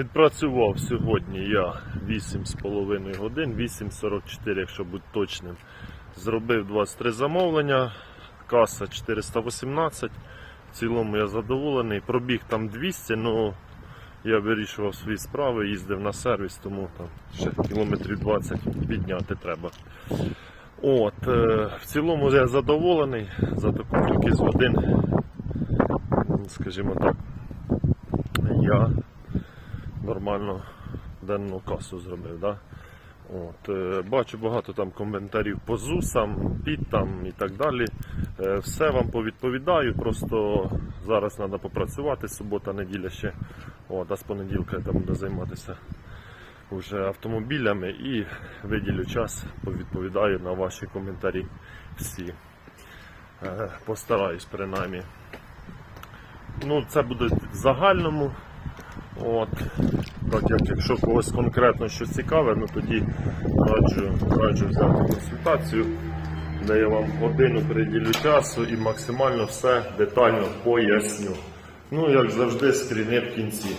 Відпрацював сьогодні я 8,5 годин, 8.44, якщо бути точним. Зробив 23 замовлення, каса 418. В цілому я задоволений. Пробіг там 200, але я вирішував свої справи, їздив на сервіс, тому там ще кілометрів 20 підняти треба. От, е, в цілому я задоволений за таку кількість годин. Скажімо так, я нормально денну касу зробив. Да? От, е, бачу багато там коментарів по ЗУСам, ПІТам і так далі. Е, все вам повідповідаю, просто зараз треба попрацювати, субота, неділя ще. От, а з понеділка я там буду займатися вже автомобілями і виділю час, повідповідаю на ваші коментарі всі. Е, Постараюсь принаймні. Ну, це буде в загальному. От. Так як якщо когось конкретно щось цікаве, ну тоді раджу, раджу взяти консультацію, де я вам годину приділю часу і максимально все детально поясню. Ну, як завжди, скріни в кінці.